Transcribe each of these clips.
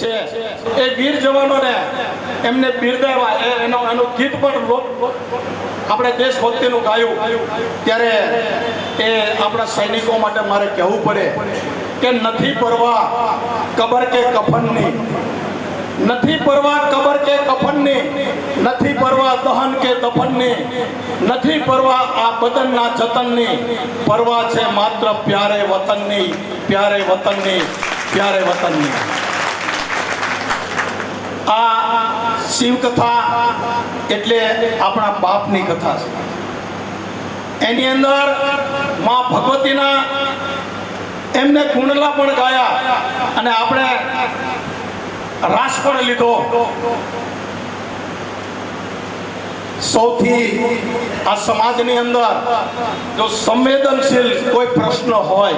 છે. એ વીર જવાનોને એમને બિરદાવ્યા એ એનો એનું ગીત પણ આપણે દેશભક્તિનું ગાયું. ત્યારે એ આપણા સૈનિકો માટે મારે કહેવું પડે કે નથી પરવા કબર કે કફનની. નથી પરવા કબર કે કફનની. નથી પરવા દહન કે દફનની નથી પરવા આ બદનના જતનની. પરવા છે માત્ર પ્યારે વતનની પ્યારે વતનની પ્યારે વતનની. આ શિવકથા એટલે આપણા બાપની કથા છે. એની અંદરમાં ભગવતીના એમને કુંડલા પણ ગાયા અને આપણે રાસ પણ લીધો. સૌથી આ સમાજની અંદર જો સંવેદનશીલ કોઈ પ્રશ્ન હોય,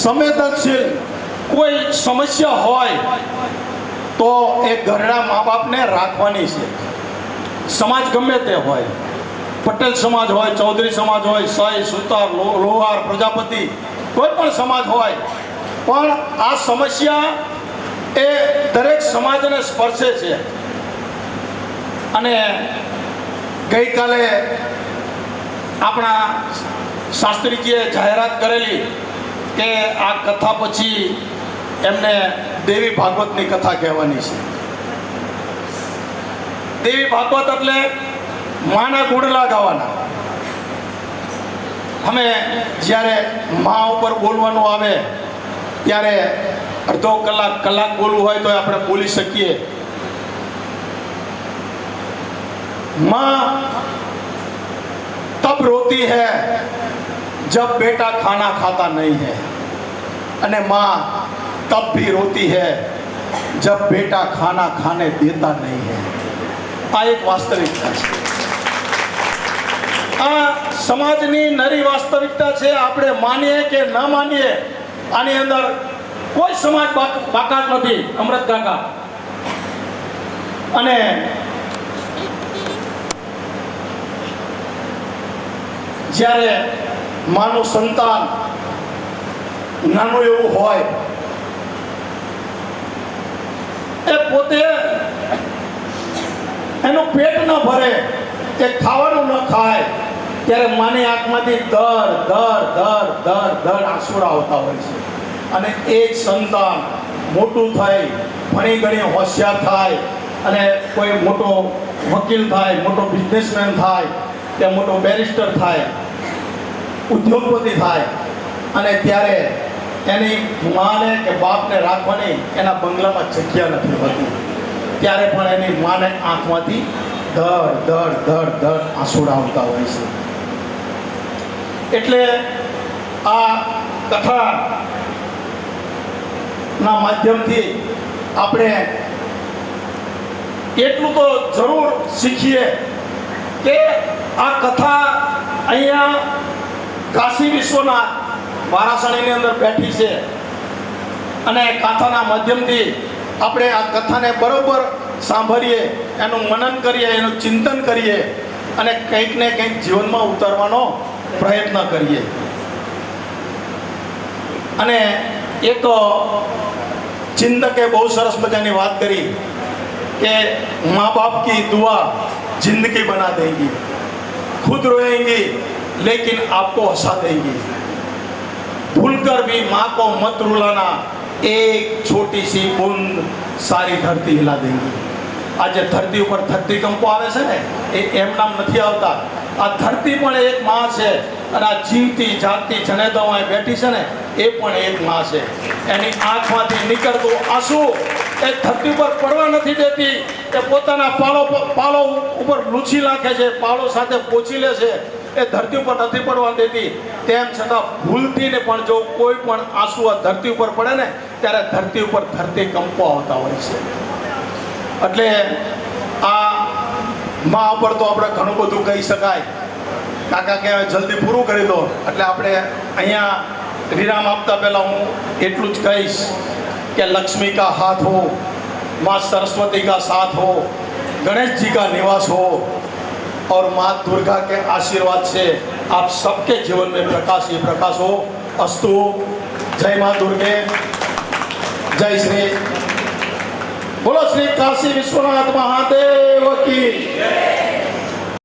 સંવેદનશીલ કોઈ સમસ્યા હોય તો એ ઘરના મા બાપને રાખવાની છે. સમાજ ગમે તે હોય. પટેલ સમાજ હોય, ચૌધરી સમાજ હોય સય સુતાર લોહાર, પ્રજાપતિ, કોઈ પણ સમાજ હોય. પણ આ સમસ્યા એ દરેક સમાજને સ્પર્શે છે. અને ગઈકાલે આપણા શાસ્ત્રીજીએ જાહેરાત કરેલી કે આ કથા પછી એમને દેવી ભાગવતની કથા કહેવાની છે. દેવી ભાગવત એટલે માના ગુડલા ગાવાના. અમે જ્યારે મા ઉપર બોલવાનું આવે, ત્યારે અડધો કલાક કલાક બોલવું હોય તો આપણે બોલી શકીએ. મા તબ રોતી હૈ, જબ બેટા ખાના ખાતા નહીં હૈ. અને માં तब भी रोती है जब बेटा खाना खाने देता नहीं है આ એક વાસ્તવિકતા છે આ સમાજની નરી વાસ્તવિકતા છે આપણે માનીએ કે ન માનીએ આની અંદર કોઈ સમાજ બા- બાકાત નથી અમૃત કાકા અને જ્યારે માનું સંતાન નાનું એવું હોય એ પોતે એનું પેટ ન ભરે એ ખાવાનું ન ખાય, ત્યારે માની આંખમાંથી દર દર દર દર દર આંસુડા આવતા હોય છે. અને એ સંતાન મોટું થઈ ઘણી ઘણી હોશિયાર થાય, અને કોઈ મોટો વકીલ થાય, મોટો બિઝનેસમેન થાય, કે મોટો બેરિસ્ટર થાય, ઉદ્યોગપતિ થાય, અને ત્યારે એની માને કે બાપને રાખવાની એના બંગલામાં જગ્યા નથી હોતી. ત્યારે પણ એની માને આંખમાંથી ધડ ધડ ધડ ધડ આંસુડા આવતા હોય છે. એટલે આ કથા ના માધ્યમથી આપણે એટલું તો જરૂર શીખીએ કે આ કથા અહીંયા કાશી વિશ્વનાથ વારાસણીની અંદર બેઠી છે. અને કાથાના માધ્યમથી આપણે આ કથાને બરોબર સાંભળીએ, એનું મનન કરીએ, એનું ચિંતન કરીએ અને કંઈક ને કંઈક જીવનમાં ઉતારવાનો પ્રયત્ન કરીએ. અને એક ચિંતકે બહુ સરસ મજાની વાત કરી કે મા બાપ કી દુઆ જિંદગી બના દેગી. ખુદ રોએંગી લેકિન આપકો હસા દેગી. भूलकर भी माँ को मत रुलाना एक छोटी सी बूंद सारी धरती हिला देंगी આ જે ધરતી ઉપર ધરતી કંપો આવે છે ને એ એમ નામ નથી આવતા આ ધરતી પણ એક માં છે અને આ જીવતી જાગતી જનેતાઓ અહીં બેઠી છે ને એ પણ એક માં છે એની આંખમાંથી નીકળતું આંસુ એ ધરતી ઉપર પડવા નથી દેતી એ પોતાના પાળો પાળો ઉપર લૂછી નાખે છે પાળો સાથે પોચી લે છે એ ધરતી ઉપર નથી પડવા દેતી તેમ છતાં ભૂલથીને પણ જો કોઈ પણ આંસુ આ ધરતી ઉપર પડે ને, ત્યારે ધરતી ઉપર ધરતી કંપવા આવતા હોય છે. એટલે આ મા ઉપર તો આપણે ઘણું બધું કહી શકાય. કાકા કે જલ્દી પૂરું કરી દો. એટલે આપણે અહીંયા વિરામ આપતા પહેલાં હું એટલું જ કહીશ કે લક્ષ્મી કા હાથ હો, મા સરસ્વતી કા સાથ હો, ગણેશજી કા નિવાસ હો और माँ दुर्गा के आशीर्वाद से आप सबके जीवन में प्रकाश ही प्रकाश हो। अस्तु। जय माँ दुर्गे। जय श्री। बोलो श्री काशी विश्वनाथ महादेव की।